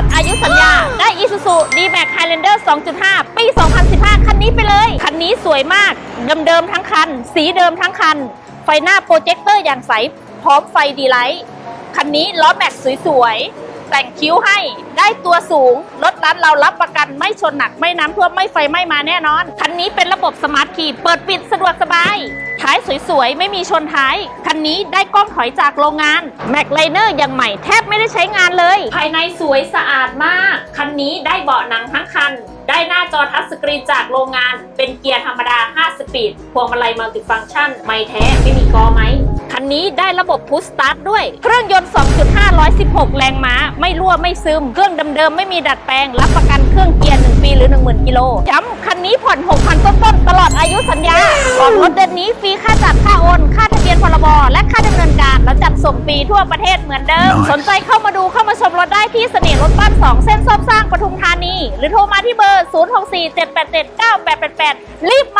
ดอายุสัญญา ได้ Isuzu D-Max Highlander 2.5 ปี 2015 คันนี้ไปเลย คันนี้สวยมาก เดิมๆทั้งคัน สีเดิมทั้งคัน ไฟหน้าโปรเจคเตอร์อย่างใส พร้อมไฟดีไลท์ คันนี้ล้อแม็กสวยๆ แต่งคิ้วให้ได้ตัวสูง รถร้านเรารับประกันไม่ชนหนักไม่น้ำท่วมไม่ไฟไหม้มาแน่นอน คันนี้เป็นระบบสมาร์ทคีย์เปิดปิดสะดวกสบาย ท้ายสวยๆ ไม่มีชนท้าย คันนี้ได้กล้องถอยจากโรงงานแม็กไลเนอร์อย่างใหม่แทบไม่ได้ใช้งานเลย ภายในสวยสะอาดมาก คันนี้ได้เบาะหนังทั้งคันได้หน้าจอทัชสกรีนจากโรงงาน เป็นเกียร์ธรรมดา 5 สปีด พวงมาลัยมัลติฟังก์ชัน ไม่แท้ ไม่มีกอไหม นนี้ได้ระบบพุชสตาร์ทด้วย เครื่องยนต์ 2.5 116 แรงม้า ไม่รั่วไม่ซึม เครื่องเดิมๆ ไม่มีดัดแปลง รับประกันเครื่องเกียร์ 1 ปีหรือ 10,000 กิโลย้ำคันนี้ผ่อน 6,000 ต้นๆ ตลอดอายุสัญญาออกรถเดือนนี้ฟรีค่าจัดค่าโอน ค่าทะเบียนพรบ และค่าดำเนินการ แล้วจัดส่งฟรีทั่วประเทศเหมือนเดิม สนใจเข้ามาดูเข้ามาชมรถได้ที่เสน่ห์รถบ้าน2เส้นซ่อมสร้างปทุมธานี หรือโทรมาที่เบอร์ 0647879888 รีบมานะ